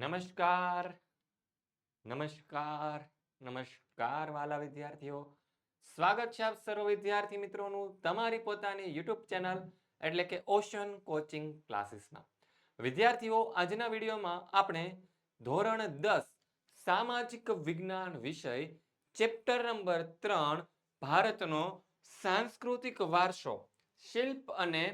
નમસ્કાર. નમસ્કાર. નમસ્કાર વાલા વિદ્યાર્થીઓ. સ્વાગત છે આપ સર્વ વિદ્યાર્થી મિત્રોનું તમારી પોતાની યુટ્યુબ ચેનલ એટલે કે ઓશન કોચિંગ ક્લાસીસમાં. વિદ્યાર્થીઓ, આજના વિડીયોમાં આપણે ધોરણ દસ, સામાજિક વિજ્ઞાન વિષય, ચેપ્ટર નંબર ત્રણ, ભારતનો સાંસ્કૃતિક વારસો, શિલ્પ અને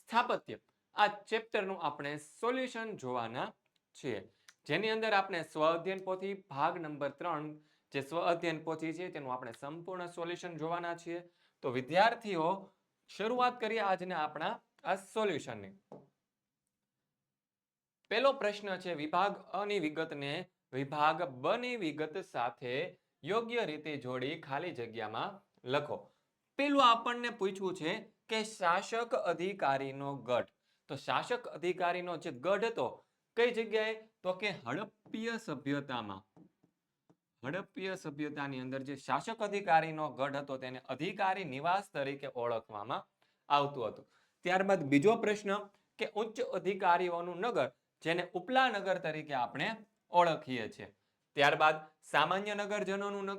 સ્થાપત્ય. આ ચેપ્ટરનું આપણે સોલ્યુશન જોવાના છીએ. જેની અંદર આપણે સ્વ અધ્યયન પોથી ભાગ નંબર ત્રણ જે સ્વ અધ્યયન પોથી છે તેનું આપણે સંપૂર્ણ સોલ્યુશન જોવાના છીએ. તો વિદ્યાર્થીઓ, શરૂઆત કરીએ આજના આપણા આ સોલ્યુશનની. પહેલો પ્રશ્ન છે, વિભાગ અની વિગતને વિભાગ બ વિગત સાથે યોગ્ય રીતે જોડી ખાલી જગ્યામાં લખો. પેલું આપણને પૂછવું છે કે શાસક અધિકારીનો ગઢ. તો શાસક અધિકારીનો જે ગઢ હતો કઈ જગ્યાએ? તો કે હડપ્પીય સભ્યતામાં. હડપ્પીય સભ્યતાની અંદર જે શાસક અધિકારીનો ગઢ હતો, તેને અધિકારી નિવાસ તરીકે ઓળખવામાં આવતું હતું. ત્યારબાદ બીજો પ્રશ્ન કે ઉચ્ચ અધિકારીઓનું નગર, જેને ઉપલા નગર તરીકે આપણે ઓળખીએ છીએ. ત્યારબાદ સામાન્ય નગરજનોનું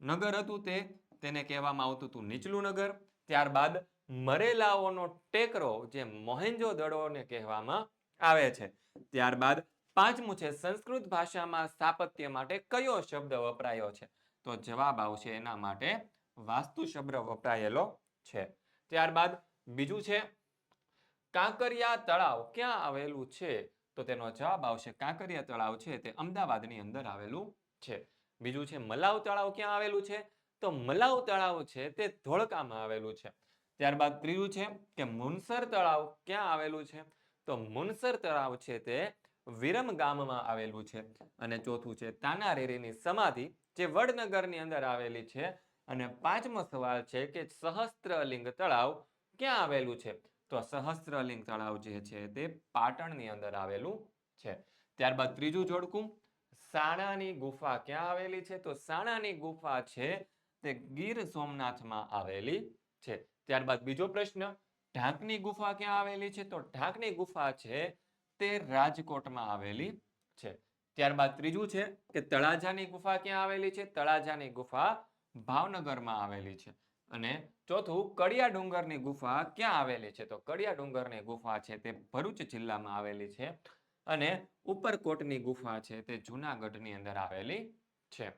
નગર હતું તે, તેને કહેવામાં આવતું હતું નીચલું નગર. ત્યારબાદ મરેલાઓનો ટેકરો, જે મોહેન્જો દડોને કહેવામાં આવે છે. ત્યારબાદ પાંચમું છે, સંસ્કૃત ભાષામાં સ્થાપત્ય માટે કયો શબ્દ વપરાયો છે? તો જવાબ આવશે એના માટે વાસ્તુ શબ્દ વપરાયેલો છે. ત્યારબાદ બીજું છે, કાંકરિયા તળાવ ક્યાં આવેલું છે? તો તેનો જવાબ આવશે કાંકરિયા તળાવ છે, તે અમદાવાદની અંદર આવેલું છે. બીજું છે, મલાવ તળાવ ક્યાં આવેલું છે? તો મલાવ તળાવ છે, તે ધોળકામાં આવેલું છે. ત્યારબાદ ત્રીજું છે કે મુનસર તળાવ ક્યાં આવેલું છે? તો મુનસર તળાવ છે તે વિરમ ગામમાં આવેલું છે. અને ચોથું છે તાનારેરીની સમાધિ, જે વડનગરની અંદર આવેલી છે. અને પાંચમો સવાલ છે કે સહસ્ત્રલિંગ તળાવ ક્યાં આવેલું છે? તો સહસ્ત્રલિંગ તળાવ જે છે તે પાટણની અંદર આવેલું છે. ત્યારબાદ ત્રીજું જોડકું, સાણાની ગુફા ક્યાં આવેલી છે? તો સાણાની ગુફા છે તે ગીર સોમનાથમાં આવેલી છે. ત્યારબાદ બીજો પ્રશ્ન ઢાંકની ગુફા ક્યાં આવેલી છે? તો ઢાંકની ગુફા છે, તે રાજકોટમાં આવેલી છે. ત્યારબાદ ત્રીજું છે કે તળાજાની ગુફા ક્યાં આવેલી છે? તળાજાની ગુફા ભાવનગરમાં આવેલી છે. અને ચોથું કડિયા ડુંગરની ગુફા ક્યાં આવેલી છે? તો કડિયા ડુંગરની ગુફા છે, તે ભરૂચ જિલ્લામાં આવેલી છે. અને ઉપરકોટની ગુફા છે, તે જુનાગઢની અંદર આવેલી છે.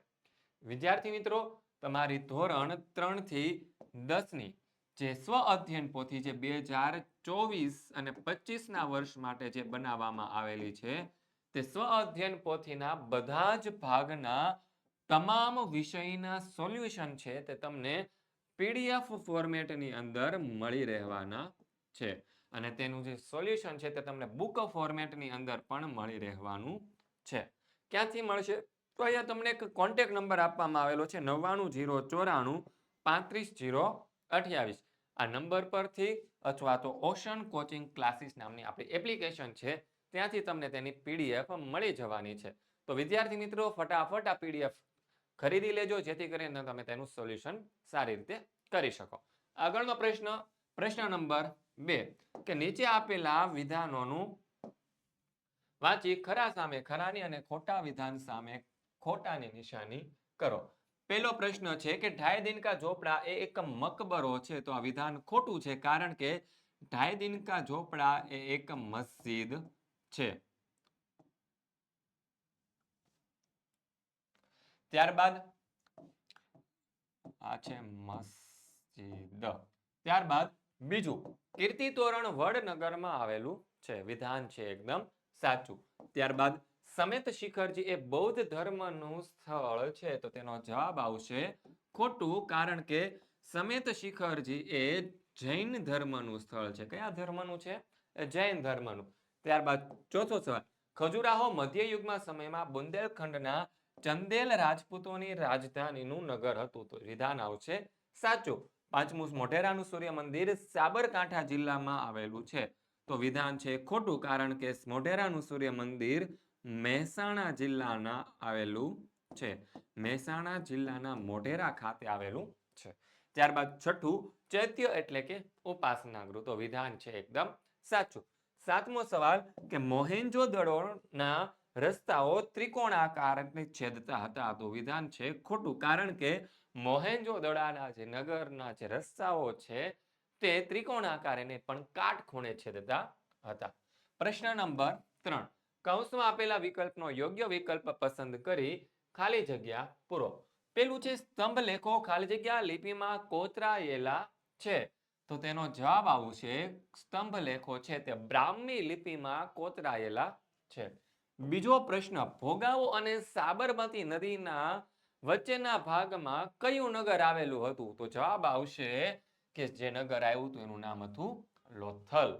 વિદ્યાર્થી મિત્રો, તમારી ધોરણ ત્રણથી દસની જે સ્વ અધ્યયન પોથી જે બે હજાર ચોવીસ અને પચીસના વર્ષ માટે જે બનાવવામાં આવેલી છે, તે સ્વ અધ્યયન પોથીના બધા જ ભાગના તમામ વિષયના સોલ્યુશન છે તે તમને પીડીએફ ફોર્મેટની અંદર મળી રહેવાના છે. અને તેનું જે સોલ્યુશન છે તે તમને બુક ફોર્મેટની અંદર પણ મળી રહેવાનું છે. ક્યાંથી મળશે? તો અહીંયા તમને એક કોન્ટેક નંબર આપવામાં આવેલો છે નવ્વાણું જીરો ચોરાણું પાંત્રીસ જીરો અઠ્યાવીસ. આ નંબર પરથી અથવા તો ઓશન કોચિંગ ક્લાસીસ નામની આપણી એપ્લિકેશન છે, ત્યાંથી તમને તેની પીડીએફ મળી જવાની છે. તો વિદ્યાર્થી મિત્રો, ફટાફટ આ પીડીએફ ખરીદી લેજો, જેથી કરીને તમે તેનું સોલ્યુશન સારી રીતે કરી શકો. આગળનો પ્રશ્ન પ્રશ્ન નંબર બે, કે નીચે આપેલા વિધાનોનું વાંચી ખરા સામે ખરાની અને ખોટા વિધાન સામે ખોટાની નિશાની કરો. પહેલો પ્રશ્ન છે કે ઢાઈ દિન કા ઝોપડા એ એક મકબરો છે. તો આ વિધાન ખોટું છે કારણ કે ઢાઈ દિન કા ઝોપડા એ એક મસ્જિદ છે. ત્યારબાદ આ છે મસ્જિદ. ત્યારબાદ બીજું કીર્તિ તોરણ વડનગરમાં આવેલું છે. વિધાન છે એકદમ સાચું. ત્યારબાદ સમેત શિખરજી એ બૌદ્ધ ધર્મનું સ્થળ છે, તો તેનો જવાબ આવશે ખોટું, કારણ કે સમેત શિખરજી એ જૈન ધર્મનું સ્થળ છે. કયા ધર્મનું છે? જૈન ધર્મનું. ત્યારબાદ ચોથો સવાલ. ખજુરાહો મધ્યયુગમાં સમયમાં બુંદેલખંડના ચંદેલ રાજપૂતોની રાજધાનીનું નગર હતું, તો વિધાન આવશે સાચું. પાંચમું મોઢેરાનું સૂર્ય મંદિર સાબરકાંઠા જિલ્લામાં આવેલું છે, તો વિધાન છે ખોટું, કારણ કે મોઢેરાનું સૂર્ય મંદિર મહેસાણા જિલ્લાના આવેલું છે. મહેસાણા જિલ્લાના મોઢેરા ખાતે આવેલું છે. ત્યારબાદ છઠ્ઠું, ચૈત્ય એટલે કે ઉપાસના ગૃહ. તો વિધાન છે એકદમ સાચું. સાતમો સવાલ, કે મોહેન્જો દડોના રસ્તાઓ ત્રિકોણાકારને છેદતા હતા. તો વિધાન છે ખોટું, કારણ કે મોહેન્જો દડાના જે નગરના જે રસ્તાઓ છે, તે ત્રિકોણાકાર એને પણ કાટખૂણે છેદતા હતા. પ્રશ્ન નંબર ત્રણ કૌંસમાં આપેલા વિકલ્પનો યોગ્ય વિકલ્પ પસંદ કરી ખાલી જગ્યા પૂરો. પેલું છે સ્તંભ લેખો, ખાલી જગ્યા, લિપિમાં કોતરાયેલા છે. તો તેનો જવાબ આવશે સ્તંભ લેખો છે તે બ્રાહ્મી લિપિમાં કોતરાયેલા છે. બીજો પ્રશ્ન, ભોગાવો અને સાબરમતી નદીના વચ્ચેના ભાગમાં કયું નગર આવેલું હતું? તો જવાબ આવશે કે જે નગર આવ્યું હતું એનું નામ હતું લોથલ.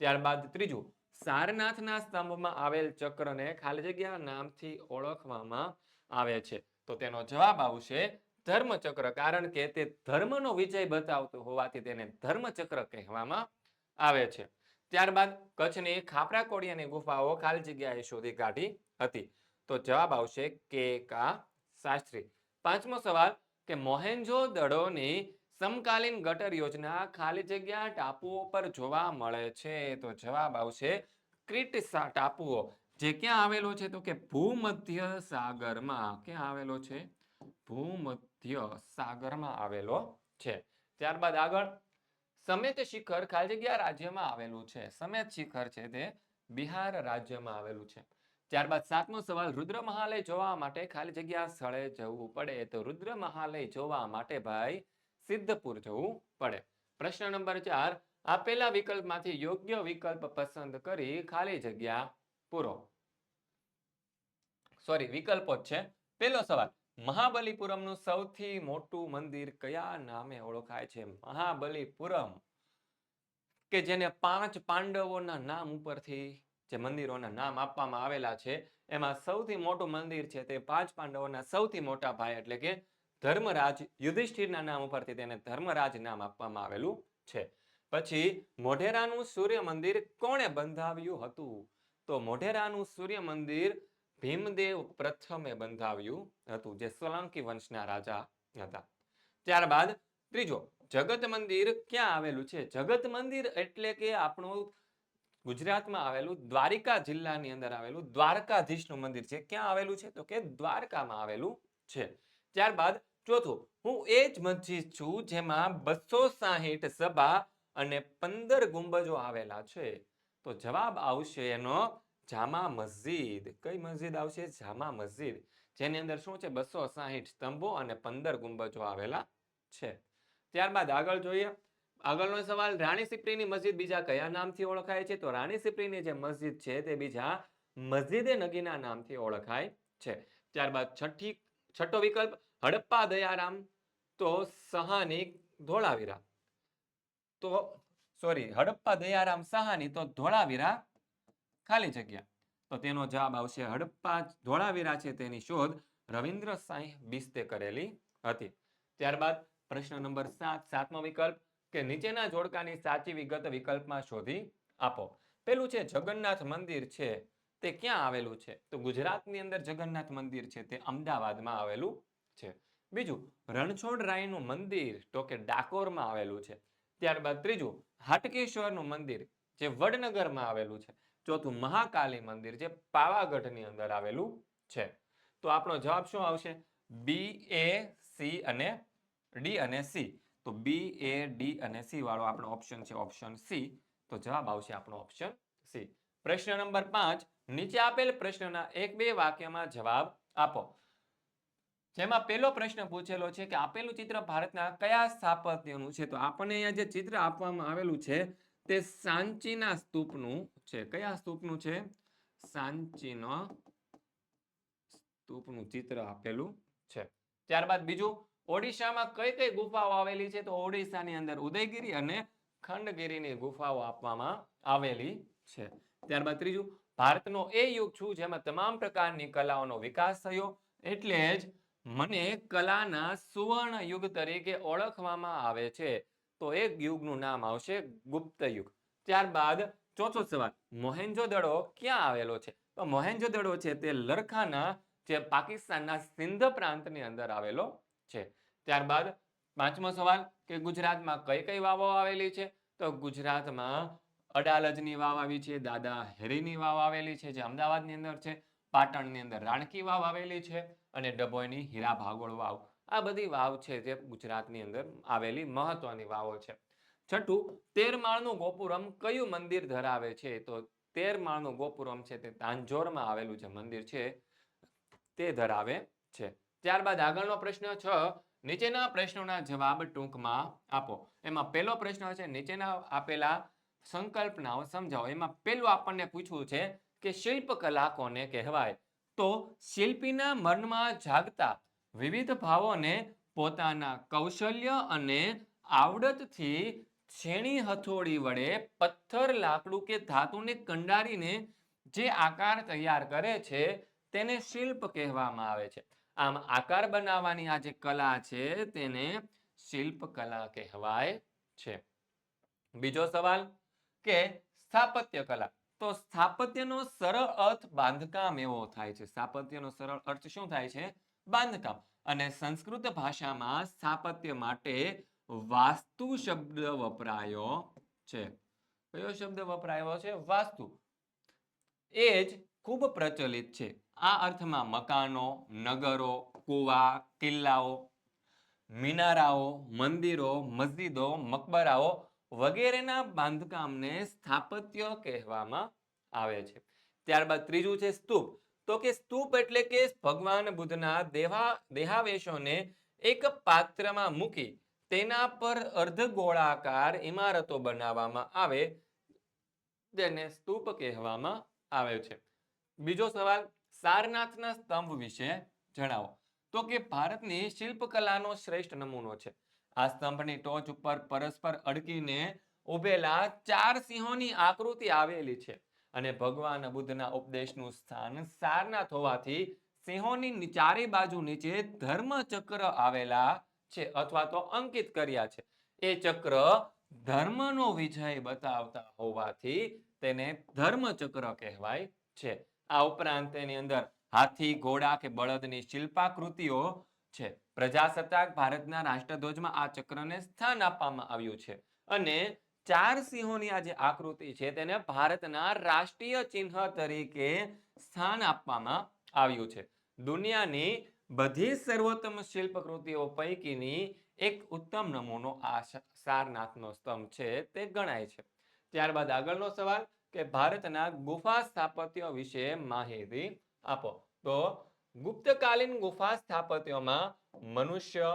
ત્યારબાદ ત્રીજું સારનાથના સ્તંભમાં આવેલ ચક્રને ખાલી જગ્યા નામથી ઓળખવામાં આવે છે. તો તેનો જવાબ આવશે ધર્મચક્ર, કારણ કે તે ધર્મનો વિજય બતાવતું હોવાથી તેને ધર્મચક્ર કહેવામાં આવે છે. ત્યારબાદ કચ્છની ખાપરા કોડિયાની ગુફાઓ ખાલી જગ્યાએ શોધી કાઢી હતી. તો જવાબ આવશે કે કા શાસ્ત્રી. પાંચમો સવાલ, કે મોહેન્જો દડોની સમકાલીન ગટર યોજના ખાલી જગ્યા ટાપુઓ પર જોવા મળે છે. તો જવાબ આવશે ક્રિટ ટાપુઓ. જે ક્યાં આવેલો છે? તો કે ભૂમધ્ય સાગરમાં. ક્યાં આવેલો છે? ભૂમધ્ય સાગરમાં આવેલો છે. ત્યારબાદ આગળ. સમેત શિખર ખાલી જગ્યા રાજ્યમાં આવેલું છે. સમેત શિખર છે તે બિહાર રાજ્યમાં આવેલું છે. ત્યારબાદ સાતમો સવાલ, રુદ્ર મહાલય જોવા માટે ખાલી જગ્યા સ્થળે જવું પડે? તો રુદ્ર મહાલય જોવા માટે ભાઈ સિદ્ધપુર જવું પડે. પ્રશ્ન નંબર ચાર, આપેલા વિકલ્પમાંથી યોગ્ય વિકલ્પ પસંદ કરી ખાલી જગ્યા પૂરો. સોરી વિકલ્પો જ છે. પેલો સવાલ, મહાબલીપુરમનું સૌથી મોટું મંદિર કયા નામે ઓળખાય છે? મહાબલીપુરમ, કે જેને પાંચ પાંડવોના નામ ઉપરથી જે મંદિરોના નામ આપવામાં આવેલા છે, એમાં સૌથી મોટું મંદિર છે તે પાંચ પાંડવોના સૌથી મોટા ભાઈ, એટલે કે ધર્મરાજ યુધિષ્ઠિરના નામ ઉપરથી તેને ધર્મરાજ નામ આપવામાં આવેલું છે. પછી મોઢેરાનું સૂર્ય મંદિર કોણે બંધાવ્યું હતું? તો મોઢેરાનું સૂર્ય મંદિર ભીમદેવ પ્રથમે બંધાવ્યું હતું, જે સોલંકી વંશના રાજા હતા. ત્યારબાદ ત્રીજો જગત મંદિર ક્યાં આવેલું છે? જગત મંદિર એટલે કે આપણું ગુજરાતમાં આવેલું દ્વારિકા જિલ્લાની અંદર આવેલું દ્વારકાધીશનું મંદિર છે. ક્યાં આવેલું છે? તો કે દ્વારકામાં આવેલું છે. ત્યારબાદ ચોથું, હું એ જ મસ્જિદ છું જેમાં બસો સાહીઠ સભા અને પંદર ગુંબજો આવેલા છે. તો જવાબ આવશે એનો જામા મસ્જિદ. કઈ મસ્જિદ આવશે? જામા મસ્જિદ. જેની અંદર શું છે? બસો સાહીઠ સ્તંભો અને પંદર ગુંબજો આવેલા છે. ત્યારબાદ આગળ જોઈએ. આગળનો સવાલ, રાણી સિપ્રીની મસ્જિદ બીજા કયા નામથી ઓળખાય છે? તો રાણી સિપ્રીની જે મસ્જિદ છે તે બીજા મસ્જિદે નગીના નામથી ઓળખાય છે. ત્યારબાદ છઠ્ઠી, છઠ્ઠો વિકલ્પ હડપ્પા દયારામ તો સહાની ધોળાવીરા. તો સોરી હડપ્પા દયારામ સહાની તો ધોળાવીરા ખાલી જગ્યા. તો તેનો જવાબ આવશે હડપ્પા ધોળાવીરા છે તેની શોધ રવિન્દ્ર સાંઈ બિસ્તે કરેલી હતી. ત્યારબાદ પ્રશ્ન નંબર સાત, સાતમો વિકલ્પ કે નીચેના જોડકાની સાચી વિગત વિકલ્પમાં શોધી આપો. પેલું છે જગન્નાથ મંદિર છે, તે ક્યાં આવેલું છે? તો ગુજરાતની અંદર જગન્નાથ મંદિર છે, તે અમદાવાદમાં આવેલું છે. બીજું રણછોડરાયનું મંદિર તો કે ડાકોરમાં આવેલું છે. ત્યારબાદ ત્રીજું, હાટકેશ્વરનું મંદિર જે વડનગરમાં આવેલું છે. ચોથું, મહાકાલી મંદિર જે પાવાગઢની અંદર આવેલું છે. તો આપણો જવાબ શું આવશે? બી, એ, સી અને ડી અને સી. તો બી, એ, ડી અને સી વાળો આપણો ઓપ્શન છે ઓપ્શન સી. તો જવાબ આવશે આપણો ઓપ્શન સી. પ્રશ્ન નંબર પાંચ, નીચે આપેલ પ્રશ્નના એક બે વાક્યમાં જવાબ આપો. જેમાં પહેલો પ્રશ્ન પૂછેલો છે કે આપેલું ચિત્ર ભારતના કયા સ્થાપત્યનું છે? તો આપણને અહીંયા જે ચિત્ર આપવામાં આવેલું છે તે સાંચીના સ્તૂપનું છે. કયા સ્તૂપનું છે? સાંચીનો સ્તૂપનું ચિત્ર આપેલું છે. ત્યારબાદ બીજું, ઓડિશામાં કઈ કઈ ગુફાઓ આવેલી છે? તો ઓડિશાની અંદર ઉદયગીરી અને ખંડગીરીની ગુફાઓ આપવામાં આવેલી છે. ત્યારબાદ ત્રીજું, ભારતનો એ યુગ છું જેમાં તમામ પ્રકારની કલાઓનો વિકાસ થયો. એટલે જ મને કલાના સુવર્ણ યુગ તરીકે ઓળખવામાં આવે છે. તો એ યુગનું નામ આવશે ગુપ્ત યુગ. ત્યારબાદ ચોથો સવાલ મોહેન્જો-દડો ક્યાં આવેલો છે? તો મોહેન્જો-દડો છે તે લરખાના, જે પાકિસ્તાનના સિંધ પ્રાંતની અંદર આવેલો છે. ત્યારબાદ પાંચમો સવાલ, કે ગુજરાતમાં કઈ કઈ વાવો આવેલી છે? તો ગુજરાતમાં અડાલજની વાવ આવી છે, દાદા હેરીની વાવ આવેલી છે, જે અમદાવાદની અંદર છે, પાટણની અંદર રાણકી વાવ આવેલી છે અને ડભોઈની હીરા ભાગોળ વાવ. આ બધી વાવ છે જે ગુજરાતની અંદર આવેલી મહત્વની વાવો છે. છઠ્ઠું તેર માળનું ગોપુરમ કયું મંદિર ધરાવે છે? તો તેર માળનું ગોપુરમ છે તે તાંજોરમાં આવેલું જે મંદિર છે, તે ધરાવે છે. ત્યારબાદ આગળનો પ્રશ્ન છ, નીચેના પ્રશ્નોના જવાબ ટૂંકમાં આપો. એમાં પહેલો પ્રશ્ન છે, નીચેના આપેલા સંકલ્પનાઓ સમજાવો. એમાં પહેલું આપણને પૂછવું છે કે શિલ્પકલા કોને કહેવાય? તો શિલ્પીના મનમાં જાગતા વિવિધ ભાવોને પોતાના કૌશલ્ય અને આવડતથી છેણી હથોડી વડે પથ્થર, લાકડું કે ધાતુને કંડારીને જે આકાર તૈયાર કરે છે તેને શિલ્પ કહેવામાં આવે છે. આમ આકાર બનાવવાની આ જે કલા છે તેને શિલ્પ કલા કહેવાય છે. બીજો સવાલ કે સ્થાપત્ય કલા તો સ્થાપત્યનો સરળ અર્થ બાંધકામ એવો થાય છે. સ્થાપત્યનો સરળ અર્થ શું થાય છે? બાંધકામ. અને સંસ્કૃત ભાષામાં સ્થાપત્ય માટે વાસ્તુ શબ્દ વપરાયો છે. કયો શબ્દ વપરાયો છે? વાસ્તુ. એ જ ખૂબ પ્રચલિત છે. આ અર્થમાં મકાનો, નગરો, કુવા, કિલ્લાઓ, મિનારાઓ, મંદિરો, મસ્જિદો, મકબરાઓ વગેરેના બાંધકામને સ્થાપત્ય કહેવામાં આવે છે. ત્યારબાદ ત્રીજું છે સ્તૂપ. તો કે સ્તૂપ એટલે કે ભગવાન બુદ્ધના દેહા, દેહાવેશોને એક પાત્રમાં મૂકી તેના પર અર્ધગોળાકાર ઇમારતો બનાવવામાં આવે તેને સ્તૂપ કહેવામાં આવે છે. બીજો સવાલ, સારનાથના સ્તંભ વિશે જણાવો. તો કે ભારતની શિલ્પકલાનો શ્રેષ્ઠ નમૂનો છે. આ સ્તંભની ટોચ ઉપર પરસ્પર અડકીને ઉભેલા ચાર સિંહોની આકૃતિ આવેલી છે અને ભગવાન બુદ્ધના ઉપદેશનું સ્થાન સારનાથ હોવાથી સિંહોની ચારે બાજુ નીચે ધર્મચક્ર આવેલા છે અથવા તો અંકિત કર્યા છે. એ ચક્ર ધર્મનો વિજય બતાવતા હોવાથી તેને ધર્મચક્ર કહેવાય છે. આ ઉપરાંત તેની અંદર હાથી, ઘોડા કે બળદની શિલ્પાકૃતિઓ છે. પ્રજાસત્તાક ભારતના રાષ્ટ્રધ્વજમાં આ ચક્રને સ્થાન આપવામાં આવ્યું છે. અને ચાર સિંહોની આ જે આકૃતિ છે તેને ભારતના રાષ્ટ્રીય ચિહ્ન તરીકે સ્થાન આપવામાં આવ્યું છે. દુનિયાની બધી સર્વોત્તમ શિલ્પકૃતિઓ પૈકીની એક ઉત્તમ નમૂનો આ સારનાથનો સ્તંભ છે તે ગણાય છે. ત્યારબાદ આગળનો સવાલ કે ભારતના ગુફા સ્થાપત્ય વિશે માહિતી આપો. તો ગુપ્તકાલીન ગુફા સ્થાપત્યોમાં મનુષ્ય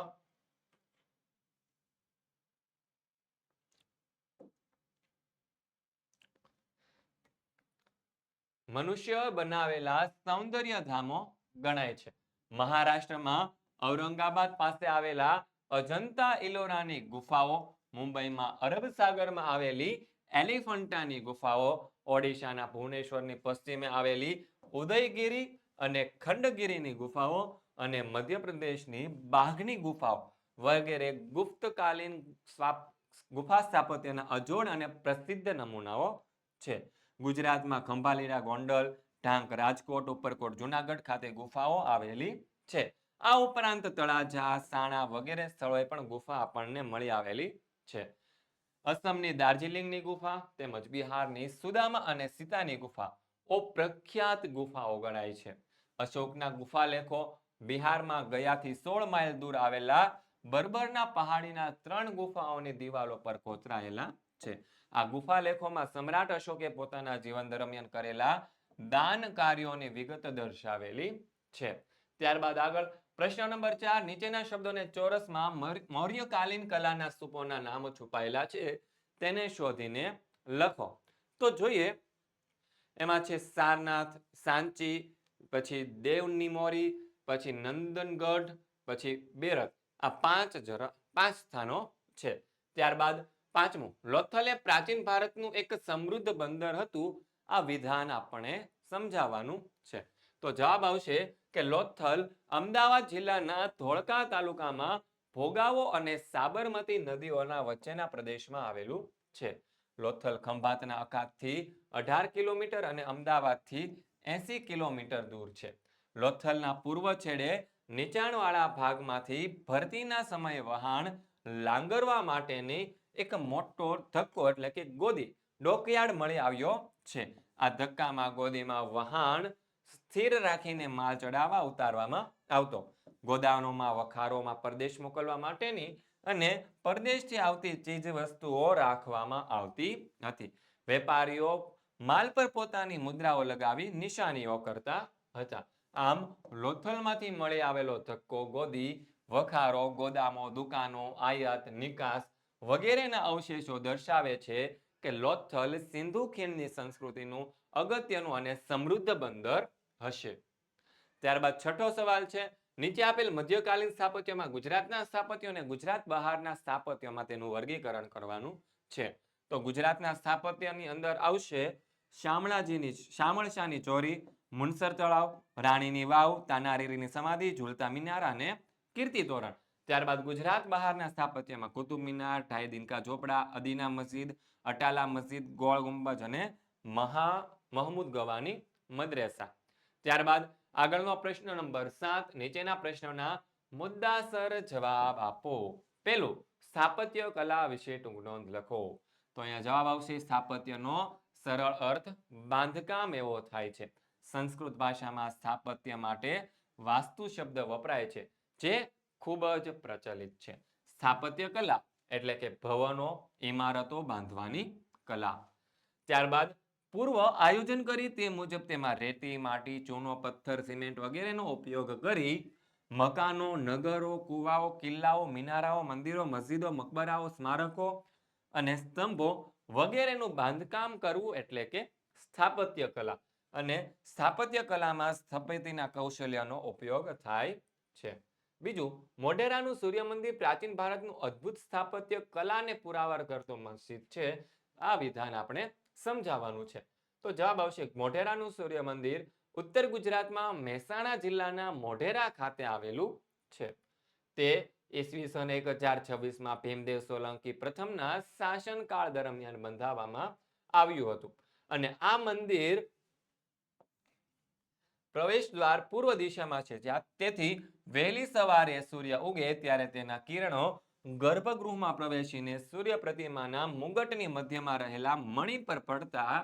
મનુષ્ય બનાવેલા સૌંદર્ય ધામો ગણાય છે. મહારાષ્ટ્રમાં ઔરંગાબાદ પાસે આવેલા અજંતા ઇલોરાની ગુફાઓ, મુંબઈમાં અરબ સાગરમાં આવેલી એલિફન્ટાની ગુફાઓ, ઓડિશાના ભુવનેશ્વરની પશ્ચિમે આવેલી ઉદયગીરી અને ખંડગીરીની ગુફાઓ અને મધ્યપ્રદેશની બાઘની ગુફાઓ વગેરે ગુપ્તકાલીન ગુફા સ્થાપત્યના અજોડ અને પ્રસિદ્ધ નમૂનાઓ છે. ગુજરાતમાં ખંભાલીરા ગોંડલ, ઢાંક રાજકોટ, ઉપરકોટ જુનાગઢ ખાતે ગુફાઓ આવેલી છે. આ ઉપરાંત તળાજા, સાણા વગેરે સ્થળોએ પણ ગુફા આપણને મળી આવેલી છે. અસમની દાર્જિલિંગની ગુફા તેમજ બિહારની સુદામા અને સીતાની ગુફા પ્રખ્યાત ગુફાઓ ગણાય છે. અશોકના ગુફા લેખો બિહારમાં ગયાથી સોળ માઇલ દૂર આવેલા બર્બરના પહાડીના ત્રણ ગુફાઓની દિવાલો પર કોતરાયેલા છે. આ ગુફા લેખોમાં સમ્રાટ અશોકે પોતાના જીવન દરમિયાન કરેલા દાન કાર્યોની વિગત દર્શાવેલી છે. ત્યારબાદ આગળ પ્રશ્ન નંબર ચાર, નીચેના શબ્દોને ચોરસમાં મૌર્યકાલીન કલાના સ્તૂપોના નામ છુપાયેલા છે. તેને શોધીને લખો. તો જોઈએ એમાં છે સારનાથ, સાંચી, પછી દેવનિમોરી પછી નંદનગઢ, પછી બેરત આ પાંચ જરા, પાંચ સ્થાનો છે. ત્યારબાદ પાંચમું લોથલ એ પ્રાચીન ભારતનું એક સમૃદ્ધ બંદર હતું. આ વિધાન આપણે સમજાવવાનું છે. તો જવાબ આવશે કે લોથલ અમદાવાદ જિલ્લાના ધોળકા તાલુકામાં ભોગાવો અને સાબરમતી નદીઓના વચ્ચેના પ્રદેશમાં આવેલું છે. લોથલ ખંભાતના અખાતથી અઢાર કિલોમીટર અને અમદાવાદથી એસી કિલોમીટર દૂર છે. લોથલના પૂર્વ છેડે નીચાણવાળા ભાગમાંથી ભરતીના સમયે વહાણ લાંગરવા માટેની એક મોટો ધક્કો એટલે કે ગોદી ડોકયાર્ડ મળી આવ્યો છે. આ ધક્કામાં ગોદીમાં વહાણ સ્થિર રાખીને માલ ચડાવવા ઉતારવામાં આવતો. ગોદાનોમાં, વખારોમાં, પરદેશ મોકલવા માટેની અને પરદેશથી આવતી ચીજ વસ્તુઓ રાખવામાં આવતી હતી. વેપારીઓ માલ પર પોતાની મુદ્રાઓ લગાવી નિશાનીઓ કરતા હતા. આમ, લોથલમાંથી મળી આવેલો ધક્કો, ગોદી, વખારો, ગોદામો, દુકાનો, આયાત, નિકાસ વગેરેના અવશેષો દર્શાવે છે કે લોથલ સિંધુ ખીણની સંસ્કૃતિનું અગત્યનું અને સમૃદ્ધ બંદર હશે. ત્યારબાદ છઠ્ઠો સવાલ છે નીચે આપેલ મધ્યકાલીન સ્થાપત્યમાં ગુજરાતના સ્થાપત્યો અને ગુજરાત બહારના સ્થાપત્યમાં તેનું વર્ગીકરણ કરવાનું છે. તો ગુજરાતના સ્થાપત્યની અંદર આવશે શામળાજીની શામળશાની ચોરી, મુનસર તળાવ, રાણીની વાવ તાનારીરીની સમાધિ, ઝૂલતા મિનાર અને કીર્તિ તોરણ. ત્યારબાદ ગુજરાત બહારના સ્થાપત્યમાં કુતુબ મિનાર, ઢાઈ દિનકા ઝોપડા, અદીના મસ્જિદ, અટાલા મસ્જિદ, ગોળ ગુંબજ અને મહા, મહમૂદ ગવાની મદ્રેસા. ત્યારબાદ આગળનો પ્રશ્ન નંબર સાત, નીચેના પ્રશ્નોના મુદ્દાસર જવાબ આપો. પેલું, સ્થાપત્ય કલા વિશે ટૂંક નોંધ લખો. તો અહીંયા જવાબ આવશે, સ્થાપત્યનો સરળ અર્થ બાંધકામ એવો થાય છે. સંસ્કૃત ભાષામાં સ્થાપત્ય માટે વાસ્તુ શબ્દ વપરાય છે, જે ખૂબ જ પ્રચલિત છે. સ્થાપત્ય કલા એટલે કે ભવનો, ઇમારતો બાંધવાની કલા. ત્યારબાદ પૂર્વ આયોજન કરી તે મુજબ તેમાં રેતી, માટી, ચૂનો, પથ્થર, સિમેન્ટ વગેરેનો ઉપયોગ કરી મકાનો, નગરો, કુવાઓ, કિલ્લાઓ, મિનારાઓ, મંદિરો, મસ્જિદો, મકબરાઓ, સ્મારકો અને સ્તંભો વગેરેનું બાંધકામ કરવું એટલે કે સ્થાપત્ય કલા. અને સ્થાપત્ય કલામાં સ્થપતિના કૌશલ્યનો ઉપયોગ થાય છે. બીજું, મોઢેરાનું સૂર્ય મંદિર પ્રાચીન ભારતનું અદ્ભુત સ્થાપત્ય કલાને પુરાવાર કરતો મસ્જિદ છે. આ વિધાન આપણે સમજાવવાનું છે. તો જવાબ આવશે મોઢેરાનું સૂર્ય મંદિર ઉત્તર ગુજરાતમાં મહેસાણા જિલ્લાના મોઢેરા ખાતે આવેલું છે. તે ઈસવીસન એક હજાર છવ્વીસમાં ભીમદેવ સોલંકી પ્રથમના શાસનકાળ દરમિયાન બંધાવવામાં આવ્યું હતું. અને આ મંદિર પ્રવેશ દ્વાર પૂર્વ દિશામાં છે. જ્યાં તેથી વહેલી સવારે સૂર્ય ઉગે ત્યારે તેના કિરણો ગર્ભગૃહમાં પ્રવેશીને સૂર્ય પ્રતિમાના મુગટની મધ્યમાં રહેલા મણિ પર પડતા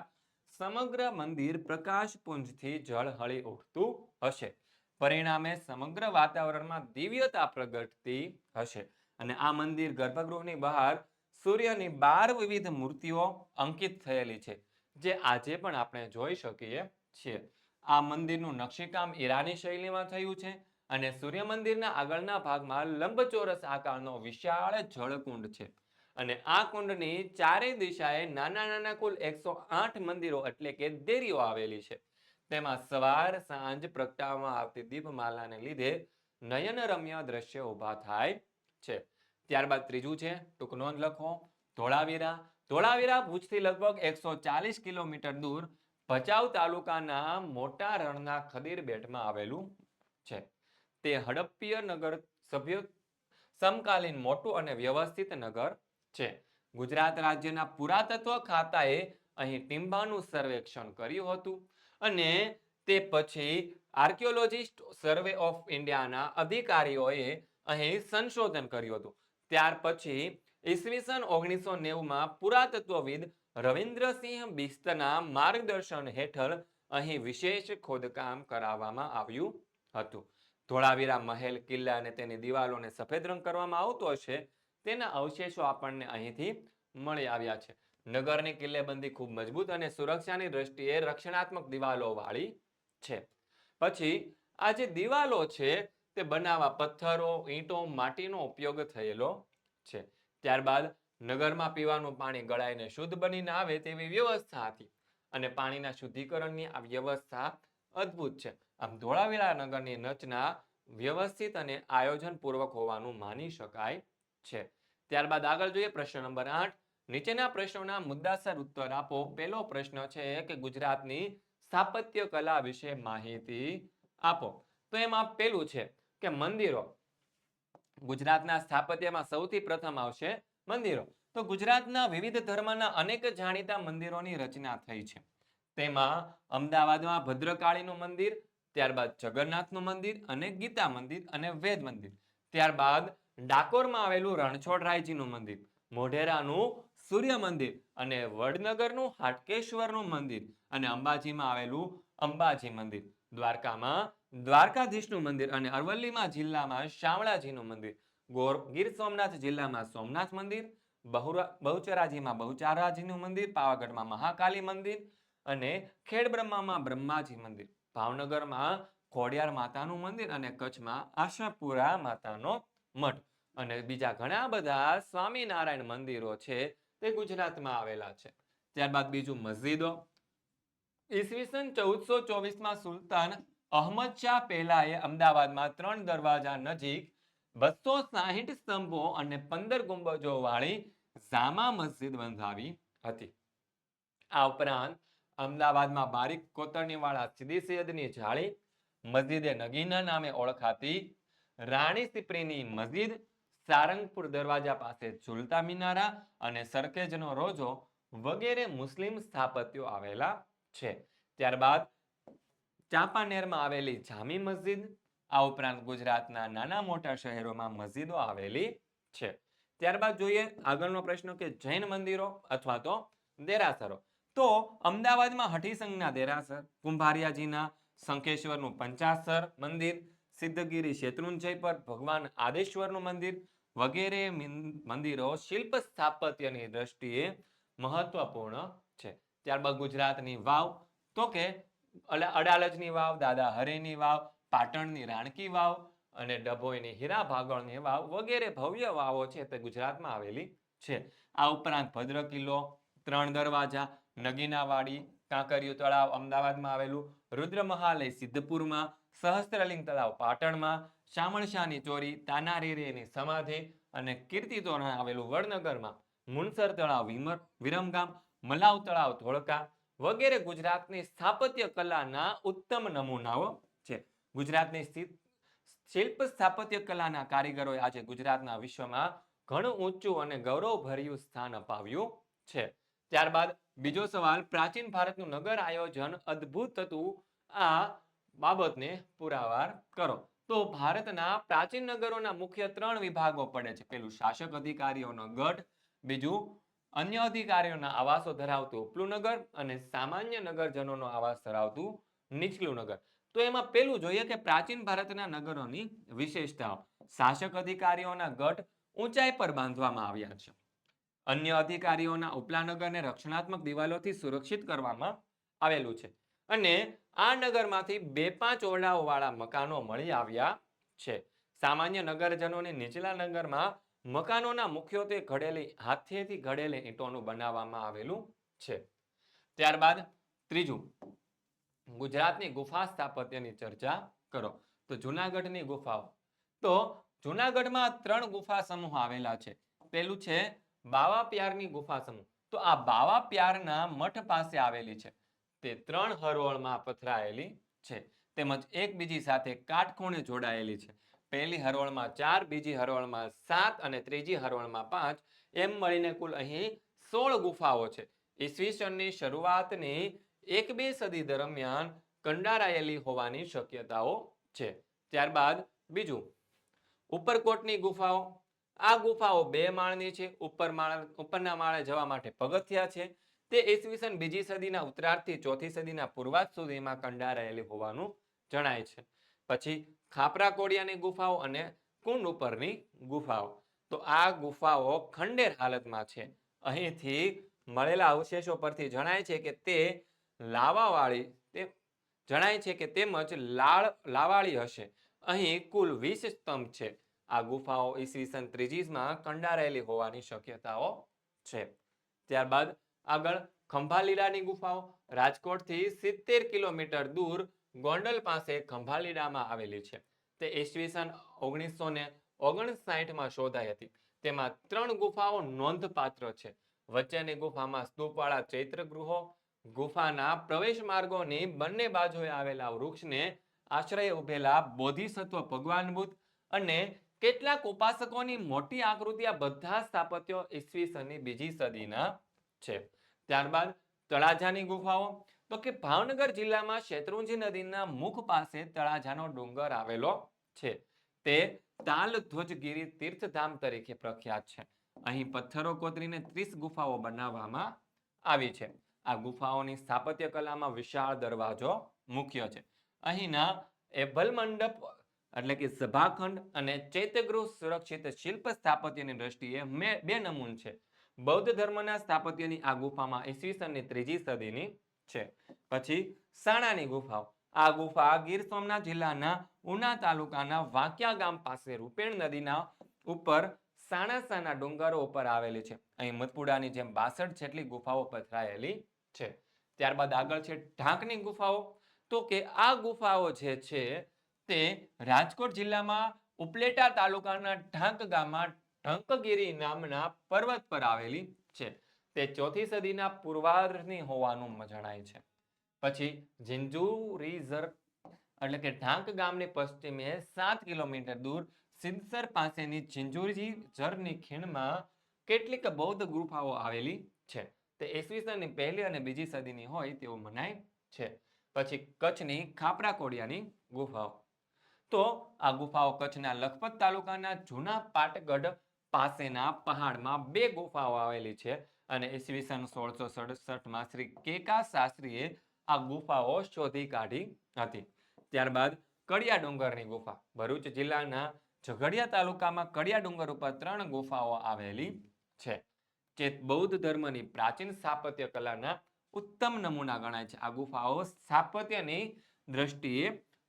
સમગ્ર મંદિર પ્રકાશપુંજથી ઝળહળી ઉઠતું હશે. પરિણામે સમગ્ર વાતાવરણમાં દિવ્યતા પ્રગટતી હશે અને આ મંદિર ગર્ભગૃહની બહાર સૂર્યની બાર વિવિધ મૂર્તિઓ અંકિત થયેલી છે, જે આજે પણ આપણે જોઈ શકીએ છીએ. આ મંદિરનું નકશીકામ ઈરાની શૈલીમાં થયું છે. અને સૂર્ય મંદિરના આગળના ભાગમાં લંબચોરસ આકારનો વિશાળ જળકુંડ છે. અને આ કુંડની ચારેય દિશાએ નાના નાના કુલ એકસો આઠ મંદિરો એટલે કે દેરીઓ આવેલી છે. તેમાં સવાર, સાંજ પ્રગટાવવામાં આવતી દીપમાલાને લીધે નયનરમ્ય દ્રશ્ય ઊભા થાય છે. ત્યારબાદ ત્રીજું છે ટૂંક નોંધ લખો. ધોળાવીરા. ધોળાવીરા ભુજથી લગભગ એકસો ચાલીસ કિલોમીટર દૂર ભચાઉ તાલુકાના મોટા રણના ખદીર બેટમાં આવેલું છે. તે હડપ્પીય નગર સભ્ય સમકાલીન મોટું અને વ્યવસ્થિત નગર છે. ગુજરાત રાજ્યના પુરાતત્વ ખાતાએ અહીં ટીંબાનું સર્વેક્ષણ કર્યું હતું અને તે પછી આર્કિયોલોજિસ્ટ સર્વે ઓફ ઇન્ડિયાના અધિકારીઓએ અહીં સંશોધન કર્યું હતું. ત્યાર પછી ઈસવીસન ઓગણીસો નેવુંમાં પુરાતત્વવિદ રવિન્દ્રસિંહ બિસ્તના માર્ગદર્શન હેઠળ અહીં વિશેષ ખોદકામ કરાવવામાં આવ્યું હતું. ધોળાવીરા મહેલ, કિલ્લા અને તેની દિવાલોને સફેદ રંગ કરવામાં આવતો હશે, તેના અવશેષો આપણને અહીંથી મળી આવ્યા છે. નગરની કિલ્લેબંધી ખૂબ મજબૂત અને સુરક્ષાની દ્રષ્ટિએ રક્ષણાત્મક દિવાલો વાળી છે. પછી, આ જે દિવાલો છે, તે બનાવવા પથ્થરો, ઈંટો, માટીનો ઉપયોગ થયેલો છે. ત્યારબાદ, નગરમાં પીવાનું પાણી ગળાઈને શુદ્ધ બનીને આવે તેવી વ્યવસ્થા હતી અને પાણીના શુદ્ધિકરણની આ વ્યવસ્થા અદ્ભુત છે. આમ ધોળાવીરા નગરની રચના વ્યવસ્થિત અને આયોજનપૂર્વક હોવાનું માની શકાય છે. ત્યારબાદ આગળ જોઈએ પ્રશ્ન નંબર આઠ. નીચેના પ્રશ્નોના મુદ્દાસર ઉત્તર આપો. પહેલો પ્રશ્ન છે કે ગુજરાતની સ્થાપત્ય કલા વિશે માહિતી આપો. તો એમાં પેલું છે કે મંદિરો. ગુજરાતના સ્થાપત્યમાં સૌથી પ્રથમ આવશે મંદિરો. તો ગુજરાતના વિવિધ ધર્મના અનેક જાણીતા મંદિરોની રચના થઈ છે. તેમાં અમદાવાદમાં ભદ્રકાળીનું મંદિર, ત્યારબાદ જગન્નાથનું મંદિર અને ગીતા મંદિર અને વેદ મંદિર. ત્યારબાદ ડાકોરમાં આવેલું રણછોડરાયજીનું મંદિર, મોઢેરાનું સૂર્ય મંદિર અને વડનગરનું હાટકેશ્વરનું મંદિર અને અંબાજીમાં આવેલું અંબાજી મંદિર. દ્વારકામાં દ્વારકાધીશનું મંદિર અને અરવલ્લીમાં જિલ્લામાં શામળાજીનું મંદિર. ગોર, ગીર સોમનાથ જિલ્લામાં સોમનાથ મંદિર, બહુરા, બહુચરાજીમાં બહુચરાજીનું મંદિર, પાવાગઢમાં મહાકાલી મંદિર અને ખેડબ્રહ્મામાં બ્રહ્માજી મંદિર, ભાવનગરમાં ખોડિયાર માતાનું મંદિર અને કચ્છમાં આશાપુરા માતાનો મઠ અને બીજા ઘણા બધા સ્વામિનારાયણ મંદિરો છે તે ગુજરાતમાં આવેલા છે. ત્યારબાદ બીજું મસ્જિદો. ઈસવીસન ચૌદસો ચોવીસમાં સુલતાન અહમદ શાહ પહેલાએ અમદાવાદમાં ત્રણ દરવાજા નજીક બસો સાહીઠ સ્તંભો અને પંદર ગુંબજો વાળી જામા મસ્જિદ બંધાવી હતી. આ ઉપરાંત અમદાવાદમાં બારીક કોતરણી વાળા સીદી સૈયદની જાળી મસ્જિદે નગીના નામે ઓળખાતી રાણી સિપ્રીની મસ્જિદ સારંગપુર દરવાજા પાસે ઝુલતા મિનારા અને સરખેજનો રોજો વગેરે મુસ્લિમ સ્થાપત્યો આવેલા છે. ત્યારબાદ ચાંપાનેરમાં આવેલી જામી મસ્જિદ, આ ઉપરાંત ગુજરાતના નાના મોટા શહેરોમાં મસ્જિદો આવેલી છે. ત્યારબાદ જોઈએ આગળનો પ્રશ્ન કે જૈન મંદિરો અથવા તો દેરાસરો. તો અમદાવાદમાં હઠીસંઘના દેરાસર, કુંભારિયાજીના શંખેશ્વરનું પંચાસર મંદિર, સિદ્ધગીરી શેત્રુંજય પર ભગવાન આદેશ્વરનું મંદિર વગેરે મંદિરો શિલ્પ સ્થાપત્યની દ્રષ્ટિએ મહત્વપૂર્ણ છે. ત્યારબાદ ગુજરાતની વાવ, તો કે અડાલજની વાવ, દાદા હરેની વાવ, પાટણની રાણકી વાવ અને ડભોઈની હીરા ભાગળની વાવ વગેરે ભવ્ય વાવો છે તે ગુજરાતમાં આવેલી છે. આ ઉપરાંત ભદ્ર કિલ્લો ત્રણ દરવાજા નગીનાવાડી, કાંકરિયું તળાવ, અમદાવાદમાં આવેલું રુદ્ર મહાલય સિદ્ધપુરમાં, સહસ્ત્રલિંગ તળાવ પાટણમાં શામણશાહની ચોરી, તાનારીરેની સમાધિ અને કીર્તિ તોરણ આવેલું વડનગરમાં મુનસર તળાવ વિમર, વિરમગામ, મલાવ તળાવ ધોળકા વગેરે ગુજરાતની સ્થાપત્ય કલાના ઉત્તમ નમૂનાઓ છે. ગુજરાતની શિલ્પ સ્થાપત્ય કલાના કારીગરોએ આજે ગુજરાતના વિશ્વમાં ઘણું ઊંચું અને ગૌરવભર્યું સ્થાન અપાવ્યું છે. ત્યારબાદ બીજો સવાલ, પ્રાચીન ભારતનું નગર આયોજન અદ્ભુત હતું આ બાબતને પુરાવાર કરો. તો ભારતના પ્રાચીન નગરોના મુખ્ય ત્રણ વિભાગો પડે છે. પેલું શાસક અધિકારીઓનો ગઢ, બીજું અન્ય અધિકારીઓના આવાસો ધરાવતું ઉપલું નગર અને સામાન્ય નગરજનોનો આવાસ ધરાવતું નીચલું નગર. તો એમાં પેલું જોઈએ કે પ્રાચીન ભારતના નગરોની વિશેષતાઓ. શાસક અધિકારીઓના ગઢ ઊંચાઈ પર બાંધવામાં આવ્યા છે. અન્ય અધિકારીઓના ઉપલા નગરને રક્ષણાત્મક દિવાલોથી સુરક્ષિત કરવામાં આવેલું છે. અને આ નગરમાંથી બે પાંચ ઓરડાઓવાળા મકાનો મળી આવ્યા છે. સામાન્ય નગરજનોને નીચલા નગરમાં મકાનોના મુખ્યત્વે ઘડેલી, હાથેથી ઘડેલી ઈંટોનું બનાવવામાં આવેલું છે. ત્યારબાદ ત્રીજું, ગુજરાતની ગુફા સ્થાપત્યની ચર્ચા કરો. તો જુનાગઢની ગુફાઓ. તો જુનાગઢમાં ત્રણ ગુફા સમૂહ આવેલા છે. પેલું છે બાવા પ્યારની ગુફા સમૂહ. તો આ બાવા પ્યારના મઠ પાસે આવેલી છે. તે ત્રણ હરોળમાં પથરાયેલી છે. તેમજ એકબીજી સાથે કાટખૂણે જોડાયેલી છે. પહેલી હરોળમાં ચાર, બીજી હરોળમાં સાત અને ત્રીજી હરોળમાં પાંચ. એમ મળીને કુલ અહીં સોળ ગુફાઓ છે. ઈસવીસનની શરૂઆતની એક બે સદી દરમિયાન કંડારાયેલી હોવાની શક્યતાઓ છે. ત્યારબાદ બીજું. ઉપરકોટની ગુફાઓ. આ ગુફાઓ બે માળની છે. ઉપર માળ, ઉપરના માળે જવા માટે પગથિયા છે. તે ઈસવીસન બીજી સદીના ઉત્તરાર્ધથી ચોથી સદીના પૂર્વાજ સુધીમાં કંડારાયેલી હોવાનું જણાય છે. પછી ખાપરા કોડિયાની ગુફાઓ અને કુંડ ઉપરની ગુફાઓ. તો આ ગુફાઓ ખંડેર હાલતમાં છે. અહીંથી મળેલા અવશેષો પરથી જણાય છે કે તે લાવાવાળી, તે જણાય છે કે તેમજ લાળ, લાવાળી હશે. અહીં કુલ વીસ સ્તંભ છે. આ ગુફાઓ ઈસવીસન ત્રીજીમાં કંડારાયેલી હોવાની શક્યતાઓ છે. ત્યારબાદ આગળ ખંભાલીડાની ગુફાઓ. રાજકોટથી સિત્તેર કિલોમીટર દૂર ગોંડલ પાસે ખંભાલીડામાં આવેલી છે. તે ઈસવીસન ઓગણીસો ને ઓગણસાઠમાં શોધાઈ હતી. તેમાં ત્રણ ગુફાઓ નોંધપાત્ર છે. વચ્ચેની ગુફામાં સ્તૂપવાળા ચૈત્ર ગૃહો ગુફાના પ્રવેશ માર્ગોની બંને બાજુએ આવેલા વૃક્ષને આશ્રય ઉભેલા બોધિસત્વ ભગવાન બુદ્ધ અને કેટલાક ઉપાસકોની મોટી આકૃતિ આ બધા સ્થાપત્યો ઈસવીસનની બીજી સદીના છે. ત્યારબાદ તળાજાની ગુફાઓ. તો કે ભાવનગર જિલ્લામાં શેત્રુંજી નદીના મુખ પાસે તળાજાનો ડુંગર આવેલો છે. તે તાલ ધ્વજગીરી તીર્થધામ તરીકે પ્રખ્યાત છે. અહીં પથ્થરો કોતરીને ત્રીસ ગુફાઓ બનાવવામાં આવી છે. આ ગુફાઓની સ્થાપત્ય કલામાં વિશાળ દરવાજો મુખ્ય છે. અહીંના એભલ મંડપ એટલે કે સભાખંડ અને ચૈત્યગૃહ સુરક્ષિત શિલ્પ સ્થાપત્યની દ્રષ્ટિએ બે નમૂન છે. બૌદ્ધ ધર્મના સ્થાપત્યની આ ગુફામાં ઈસવીસનની ત્રીજી સદીની છે. પછી સાણાની ગુફાઓ. આ ગુફા ગીર સોમનાથ જિલ્લાના ઉના તાલુકાના વાંક્યા ગામ પાસે રૂપેણ નદીના ઉપર સાણાસાના ડુંગરો ઉપર આવેલી છે. અહીં મધપુડાની જેમ બાસઠ જેટલી ગુફાઓ પથરાયેલી છે. ત્યારબાદ આગળ છે ઢાંકની ગુફાઓ. તો કે આ ગુફાઓ જે છે તે રાજકોટ જિલ્લામાં ઉપલેટા તાલુકાના ઢાંક ગામમાં ઢંકગીરી નામના પર્વત પર આવેલી છે. તે ચોથી સદીના પૂર્વાર્ધની હોવાનું જણાય છે. પછી ઝિંઝુરીઝર એટલે કે ઢાંક ગામની પશ્ચિમે સાત કિલોમીટર દૂર સિદ્ધસર પાસેની ઝિંઝુરી ઝરની ખીણમાં કેટલીક બૌદ્ધ ગુફાઓ આવેલી છે. તે ઈસવીસનની પહેલી અને બીજી સદીની હોય તેવું મનાય છે. પછી કચ્છની ખાપરા કોડિયાની ગુફાઓ. તો આ ગુફાઓ કચ્છના લખપત તાલુકાના જૂના પાટગઢ પાસેના પહાડમાં બે ગુફાઓ આવેલી છે અને ઈસવીસન સોળસો સડસઠમાં શ્રી કેકા શાસ્ત્રીએ આ ગુફાઓ શોધી કાઢી હતી. ત્યારબાદ કડિયા ડુંગરની ગુફા, ભરૂચ જિલ્લાના ઝઘડિયા તાલુકામાં કડિયા ડુંગર ઉપર ત્રણ ગુફાઓ આવેલી છે. જે બૌદ્ધ ધર્મની પ્રાચીન સ્થાપત્ય કલાના ઉત્તમ નમૂના ગણાય છે. આ ગુફાઓ સ્થાપત્યની દ્રષ્ટિએ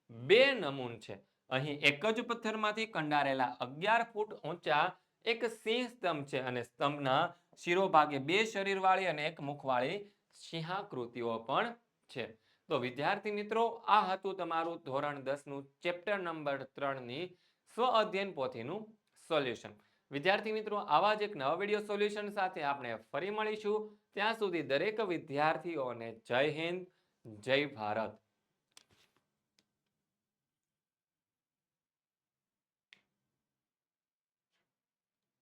બે નમૂન છે. અહીં એક જ પથ્થરમાંથી કંડારેલા અગિયાર ફૂટ ઊંચા એક સિંહ સ્તંભ છે અને સ્તંભના શિરોભાગે બે શરીરવાળી અને એક મુખવાળી સિંહાકૃતિઓ પણ છે. તો વિદ્યાર્થી મિત્રો, આ હતું તમારું ધોરણ દસનું ચેપ્ટર નંબર ત્રણની સ્વ અધ્યયન પોથીનું સોલ્યુશન. વિદ્યાર્થી મિત્રો, આવા જ એક નવા વીડિયો સોલ્યુશન સાથે આપણે ફરી મળીશું. ત્યાં સુધી દરેક વિદ્યાર્થીઓને જય હિન્દ, જય ભારત.